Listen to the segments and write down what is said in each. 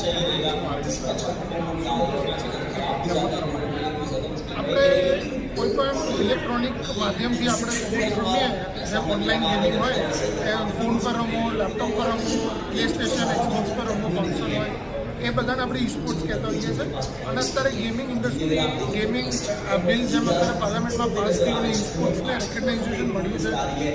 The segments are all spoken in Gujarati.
આપણે કોઈ ઇલેક્ટ્રોનિક માધ્યમથી આપણે સ્પોર્ટ્સ રમીએ જેમ ઓનલાઈન ગેમિંગ હોય, એ ફોન પર રમો, લેપટોપ પર રમો પ્લે સ્ટેશન એક્સબોક્સ પર રમો ફંક્શન હોય, એ બધાને આપણે ઈ સ્પોર્ટ્સ કહેતા હોઈએ છીએ. અને અત્યારે ગેમિંગ ઇન્ડસ્ટ્રી ગેમિંગ બિલ જેમ અત્યારે પાર્લામેન્ટમાં પાસ થયું અને ઈ રેકગ્નાઇઝેશન મળ્યું છે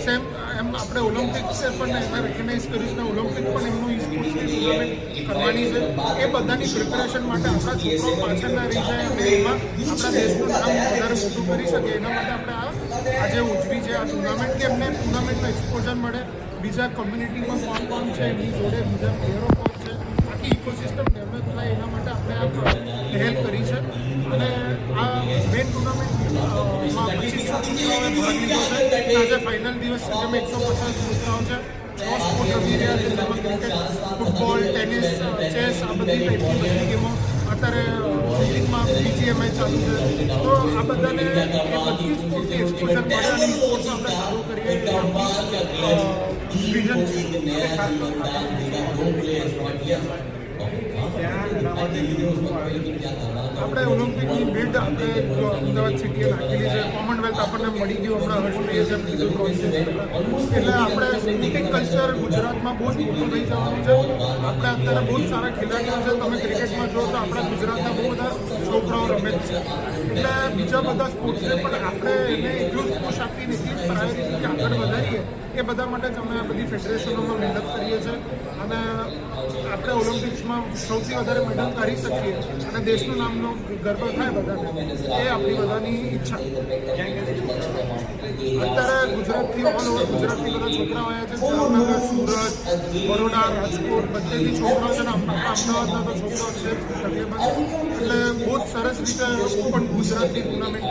સેમ એમ આપણે ઓલિમ્પિક્સે પણ એમને રેકગ્નાઇઝ કર્યું છે. ઓલિમ્પિક પણ એમનું ઈ સ્પોર્ટ્સની ટુર્નામેન્ટ કરવાની છે. એ બધાની પ્રિપેરેશન માટે આપણા છોકરો પાછળ ના રહી જાય અને એમાં આપણા દેશનું નામ વધારે મોટું કરી શકે. એના માટે આપણે આ આજે ઉજવી છે આ ટુર્નામેન્ટ કે એમને ટુર્નામેન્ટનું એક્સપોઝર મળે. બીજા કમ્યુનિટીમાં કોણ કોણ છે, એમની જોડે બીજા પ્લેયરો કોણ છે. આખી ઇકોસિસ્ટમ ડેવલપ થાય એના માટે આપણે આ હેલ્પ કરી છે. અને આ લીધો છે. આજે ફાઇનલ દિવસ અમે એકસો પચાસ છે ટેનિસ, ચેસ, આ બધી અત્યારે લીગમાં બીજીએમઆઈ ચાલુ છે. આ બધાને એ આપણે સારું ઓલિમ્પિકની બિલ્ડ આપણે અમદાવાદ સિટીએ નાખેલી છે કોમનવેલ્થ આપણને મળી ગયું હમણાં હર્ષભાઈએ જેમ કીધું એટલે આપણે સ્પોર્ટિંગ કલ્ચર ગુજરાતમાં બહુ જ મોટું થઈ જવાનું છે. આપણે અત્યારે બહુ સારા ખેલાડીઓ છે. તમે ક્રિકેટમાં જો તો આપણા ગુજરાતના બહુ છોકરાઓ રમે છે. એટલે બીજા બધા સ્પોર્ટ્સને પણ આપણે એને એટલું જ પુશ આપીને એટલી પ્રાયોરિટી આગળ વધારીએ, એ બધા માટે જ અમે બધી ફેડરેશનોમાં મહેનત કરીએ છીએ. અને આપણે ઓલિમ્પિક્સમાં સૌથી વધારે મેડલ કરી શકીએ અને દેશનું નામનો ગર્વ થાય બધાને, એ આપણી બધાની ઈચ્છા. અત્યારે ગુજરાતથી ઓલ ઓવર ગુજરાતથી બધા છોકરાઓ આવ્યા છે. જામનગર, સુરત, બરોડા, રાજકોટ, બધેથી છોકરાઓ છે ને છે એટલે બહુ જ સરસ રીતે પણ ગુજરાતની ટુર્નામેન્ટ